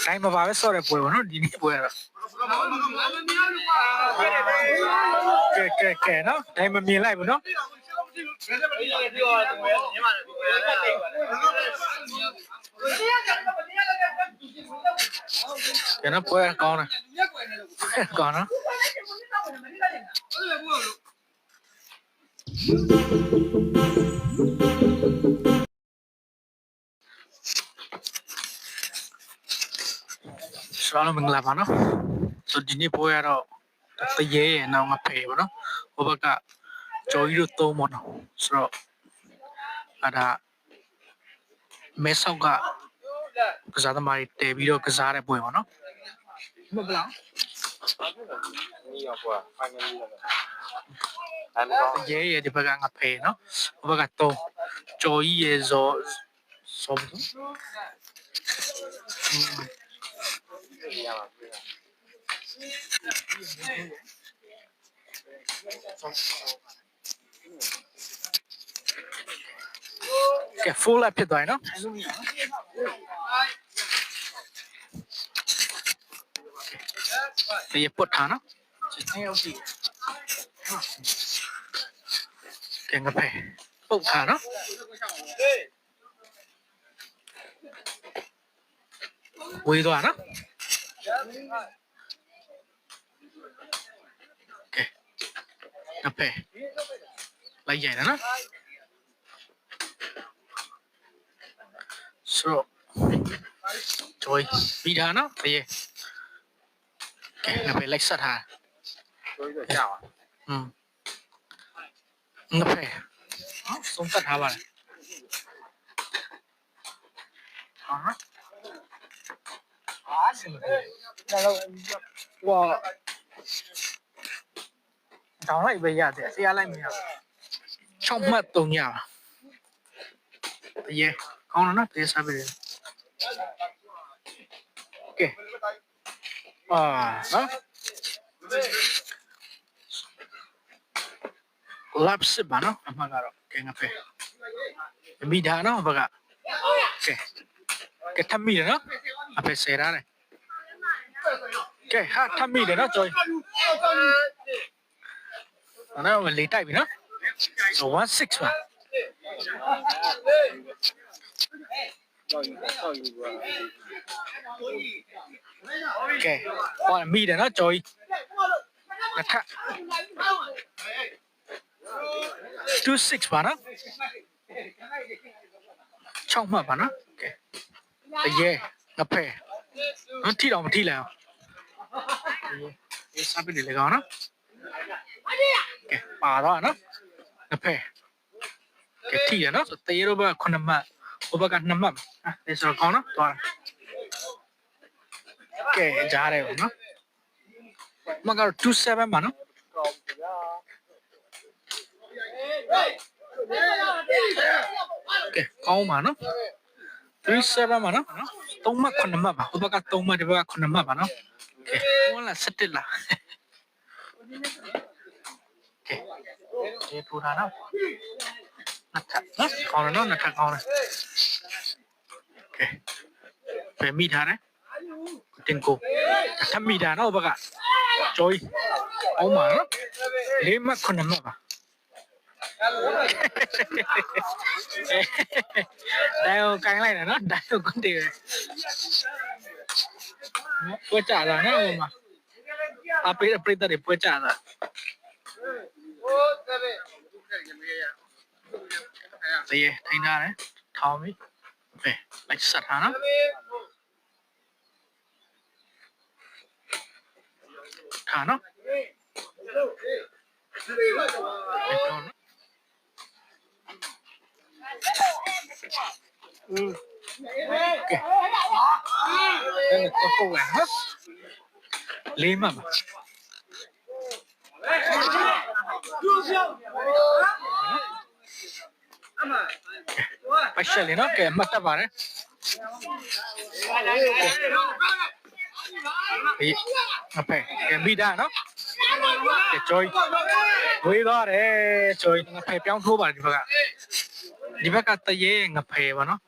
တိုင်းမပါပဲဆော့တဲ့ပွဲပေါ့နော်ဒီနေ့ပွဲကတော့ကဲကဲကဲနော်တိုင်းမမြင်လိုက်ဘူးနော်ကဲနော်ပွဲကောင်းတယ်ကောင်းနော် ဆိုတော့မင်္ဂလာပါနော်ဆိုဒီနေ့ပွဲရတော့တရေရနောင်ငါဖေးပါနော်ဟိုဘက်ကကြော်ကြီးတို့သုံးပါနော်ဆိုတော့အဲ့ဒါမဲဆောက်ကကစားသမားတွေတဲပြီးတော့ကစားတဲ့ပွဲပါနော်မဟုတ်လားနီးရောကွာဖိုင်နယ်လေးတော့အဲ့တော့ရေရေဒီဘက်ကငါဖေးနော်ဟိုဘက်ကတော့ကြော်ကြီးရေဇော်ဆုံးဘူး နေရပါဘူးကဲ full up ဖြစ်သွားရင်နော်ဒီပုတ်ထားနော်တင်ကပဲပုတ်ထားနော်ဝေးသွားနော် ကဲအဖေလိုက်ရတာနော်ဆိုတော့ joy ပြီးတာနော်ဖေးကဲအဖေလိုက်ဆက်ထား joy ဆိုကြောက်อ่ะอืมအဖေဟောဆုံးသက်ထားပါလားဟာ အားစင်တယ်တော့ဝါတောင်းလိုက်ပဲရတယ်ဆရာလိုက်မရ6မှတ်3ညပါတရေကောင်းတော့နော်တရေစားပြီကဲအာနော် lapse ဘာနော်အမှကတော့ကဲငါပဲမိဒါနော်ဘကကဲကဲထမ်းမိတယ်နော်အဖေဆယ်ရတယ်ကဲဟာထမ်းမိတယ်နော် kẻ ha, tham mì để nó rồi. Nó mình lấy tay bị nó. Số one six mà. Kẻ còn mì để nó rồi. Là thạ. Two six mà nó. Trong mà mà nó. Kẻ. Ờ, yeah. Ngập hè nó thi đâu mà thi nào? ထိလိုက်အောင်ဒီစားပြီးလေကောင်နော်ကဲပါတော့နော်ငါဖဲကဲထိရနော်ဆိုတေးရောဘ9မှတ်ဟိုဘက2မှတ်ဟာဒီဆိုကောင်းနော်သွားကဲကြားတယ်ပေါ့နော်မကတော့27ပါနော်ကဲကောင်းပါနော်37ပါနော်3မှတ်9မှတ်ပါဟိုဘက3မှတ်ဒီဘက်က9မှတ်ပါနော်ကဲ ဟိုလာ17လားကဲဒီထူတာနော်နှစ်ထပ်နော်ကောင်းတယ်နော်နှစ်ထပ်ကောင်းတယ်ကဲပဲမိထားတယ်တင်ကိုထပ်မိတာနော်ဟိုဘကကျော်ကြီးအောင်ပါနော်လေးမှတ်9မှတ်ပါဒါကိုကန်လိုက်တယ်နော်ဒါကိုကွန်တီ ပဲပွဲကြတာနော်ဟိုမှာအပေးတဲ့ပြိတ္တတွေပွဲကြတာတရေထိုင်ထားတယ်ထောင်းပြီပဲလိုက်ဆက်ထားနော်ထားနော်အဲ့တော့နော်อืมကဲ အဲ့ဒါတော့ကိုယ်ဟမ်လေးမှတ်ပါပတ်ရှယ်လေးနော်ကဲမှတ်တတ်ပါတယ်ဟေးအဖေကဲမိတာနော်ကဲကြိုးဝေးသွားတယ်ကြိုးငါဖေပြောင်းထိုးပါတယ်ဒီဘက်ကဒီဘက်ကတရေငါဖေပါနော်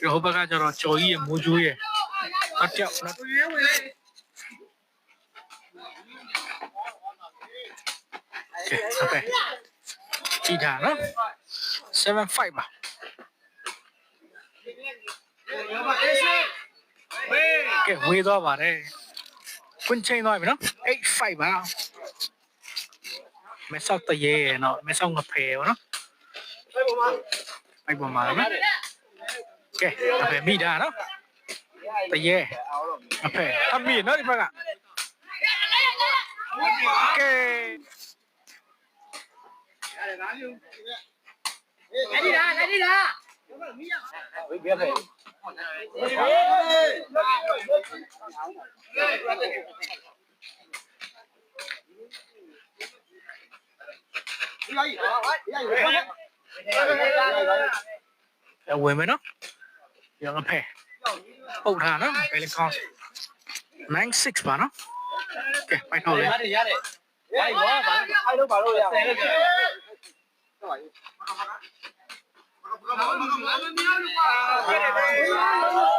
ဒီဟိုဘက်ကကျတော့ကြော်ကြီးရဲ့မိုးကျိုးရဲ့နောက်တစ်ယောက်နောက်ကဲဟုတ်ကဲ့ကြည့်တာနော်75ပါကဲဝေးသွားပါတယ်ကွင်းချင်းသွားပြီနော်85ပါမဲဆောက်တရေရယ်နော်မဲဆောက်ငဖယ်ပေါ့နော်အဲ့ပေါ်မှာနော်ကဲငဖယ်မိတာနော် Okay, apa mi dah no? Taye, apa? Kami no di mana? Okay. Lagi dah, lagi dah. Biar apa? Là quên mới nó ရောငဖယ်ပုတ်ထားနော်ဘယ်လိုကောင်း96ပါနော်ကဲပိုက်တော့လေရတယ်ရတယ်အဲ့ဘောဘာအဲ့တော့ဘာလို့ရဆယ်လို့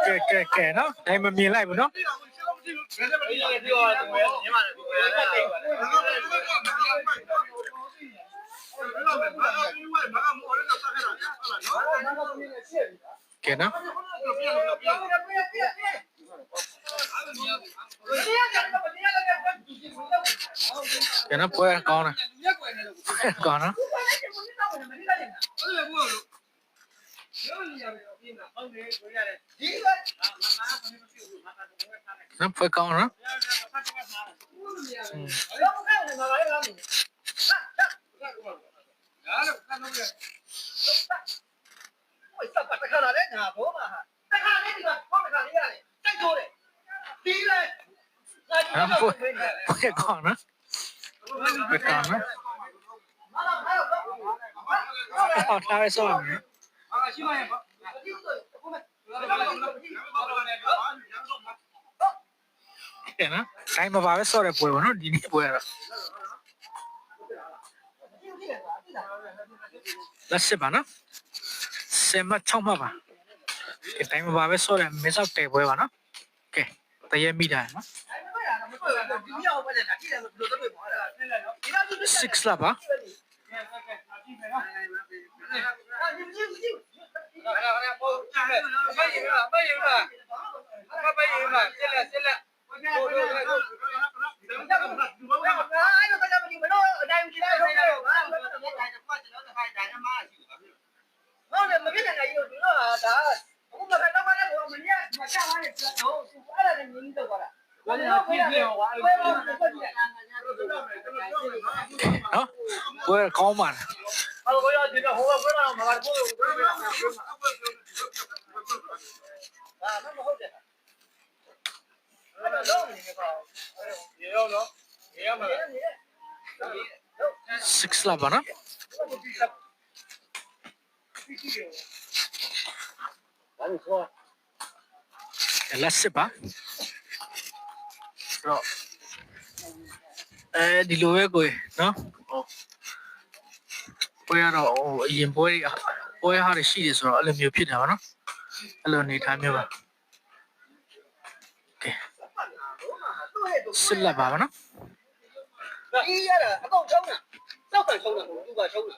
ကဲကဲကဲနော်ဒါမှမမြင်လိုက်ဘူးနော် kenan kenan puedes con này puedes con đó nó phải con đó. Ừ. ပြောတယ်ညီမတို့ကဲနော်ကဲနော်ပွဲကောင်းတယ်ကောင်းနော်နော်ပွဲကောင်းနော်อืมနော်ပွဲပွဲကောင်းနော်ပွဲကောင်းနော်ဟောထားရစောမယ်ကဲနော်တိုင်းမပါပဲစော့တဲ့ပွဲပေါ့နော်ဒီနေ့ပွဲကတော့လက်စစ်ပါနော် ဆယ်မ6မှတ်ပါကဲတိုင်းမပါပဲစော့တဲ့မင်းဆောက်တဲ့ပွဲပါနော်ကဲတရေမိတာနော်6လပါ နော်ပွဲကောင်းပါလားအဲ့တော့ရဒီတော့ဟိုကဘယ်တော့မှာကိုရေရောနော်ရေရမှာ6လပါနော်လက်စစ်ပါဆိုတော့ အဲဒီလိုပဲကိုယ်နော်ဟိုပွဲရတော့ဟိုအရင်ပွဲတွေပွဲဟာတွေရှိတယ်ဆိုတော့အဲ့လိုမျိုးဖြစ်တာပါနော်အဲ့လိုအနေထားမျိုးပါကဲဆက်လက်ပါပါနော်အေးရတာအကောင်ချုံးတာနောက်ခံချုံးတာကိုသူကချုံးတာ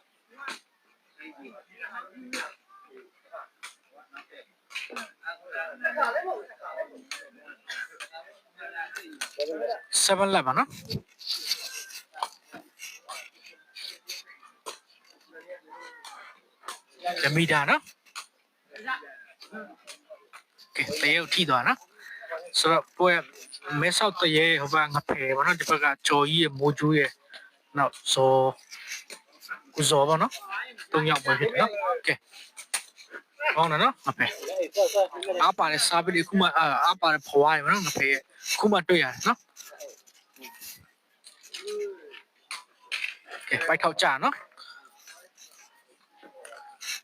7လက်ပါနော် ဓမီတာနော်ကဲတရုတ်ထိသွားနော်ဆိုတော့ပွဲမဲဆောက်တရေဟိုဘကငဖယ်ပါနော်ဒီဘက်ကကြော်ကြီးရဲ့မိုးကျူးရဲ့နောက်ဇော်ကုဇော်ပါနော်တုံးယောက်ပွဲဖြစ်တယ်နော်ကဲကောင်းတယ်နော်ငဖယ်အားပါတဲ့စားပစ်လေးခုမှအာအားပါတဲ့ဖွားရပါနော်ငဖယ်ရဲ့ခုမှတွေ့ရတယ်နော်ကဲပိုက်ထောက်ကြနော်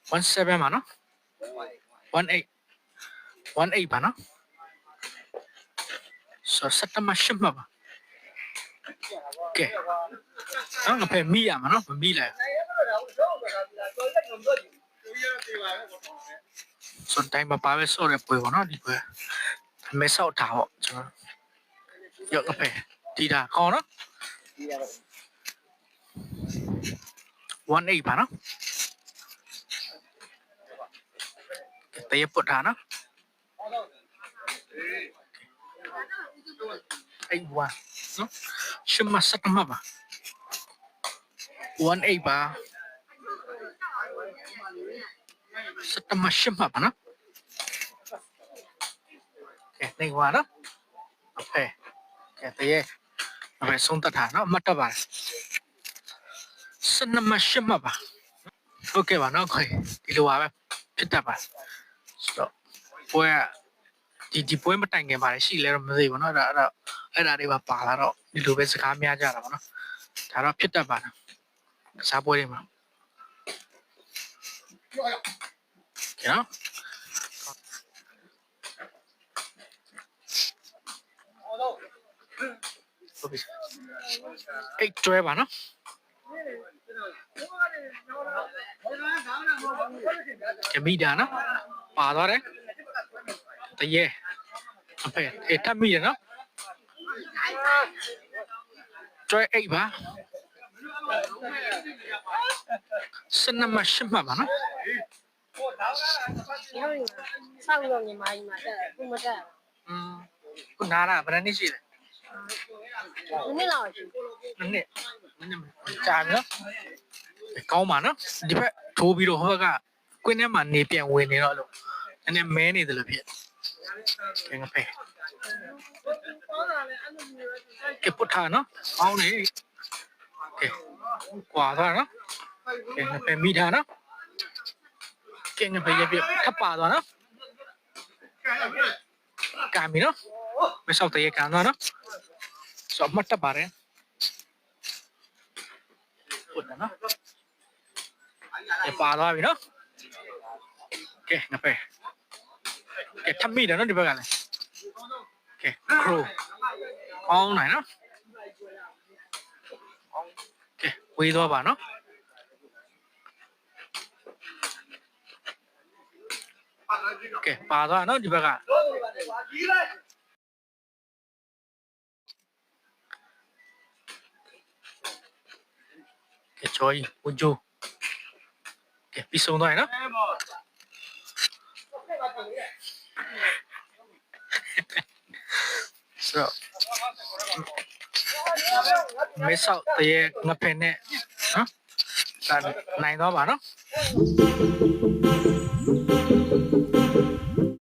17ပါနော်18 18ပါနော်ဆိုစက်တမရှိမှာပါကဲနော်ငါဖယ်မိရမှာနော်မမိလိုက်ဆိုတိုင်းမပါပဲဆော့ရပွဲပေါ့နော်ဒီပွဲမဲဆောက်ထားပေါ့ကျွန်တော်ရော့ကဖဲဒီတာကောင်းနော်ဒီရတယ်18ပါနော်တရပုတ်ထားနော်အဲ့ဝါနော်ရှမစတ်မပါ18ပါစတ်မရှမပါနော် ကဲနေဝါနော်အဖေကဲတရအဖေဆုံးတတ်တာနော်အမှတ်တတ်ပါစနမရှမပါဟုတ်ကဲ့ပါနော်ခွေဒီလိုပါပဲဖြစ်တတ်ပါဆိုတော့ ပွဲကဒီဒီပွဲမတိုင်ခင်ပါလေရှိလဲတော့မသိဘူးเนาะအဲ့ဒါအဲ့ဒါအဲ့ဒါတွေပါပါလာတော့ဒီလိုပဲစကားများကြတာပါเนาะဒါတော့ဖြစ်တတ်ပါလားစားပွဲတွေမှာကဲနော် ဟောတော့ ဟုတ်ပြီအိတ်တွဲပါနော်ကမိတာနော်ပါသွားတယ်တ ရဲအဖေအေးထပ်မိရနော်ကျွဲအိတ်ပါစနမရှိမှာပါနော်ဆောက်လို့ညီမကြီးမှာတက်ခုမတက်ဘူးอืมခုနားလားဗရနစ်ရှိတယ်မနေ့လောက်ရှိမနေ့မနေ့ကြာပြီနော်ကောင်းပါနော်ဒီဘက်ထိုးပြီးတော့ဟိုဘက်ကကွင်းထဲမှာနေပြန်ဝင်နေတော့လို့နည်းနည်းမဲနေတယ်လို့ဖြစ် ကဲငါဖေးကဲပုတ်ထားနော်အောင်းနေကဲကွာသွားနော်ကဲငါဖေးမိထားနော်ကဲငါဖေးရပြထပ်ပါသွားနော်ကံပြီနော်မဆောက်တရေကံသွားနော်စောမတ်တပါတယ်ပုတ်နော်ကဲပါသွားပြီနော်ကဲငါဖေး ကဲထပ်မိတယ်နော်ဒီဘက်ကလည်းကဲခရိုအောင်းနိုင်နော်ကဲဝေးသွားပါနော်ကဲပါသွားနော်ဒီဘက်ကဒီလိုက်ကဲချောကြီးဝဂျိုကဲပြီးဆုံးသွားရနော် အဲမောဆက်ပါတော့လေ ဆိုတော့မေဆောက်တရေငဖက်နဲ့နော်ဒါနိုင်တော့ပါနော်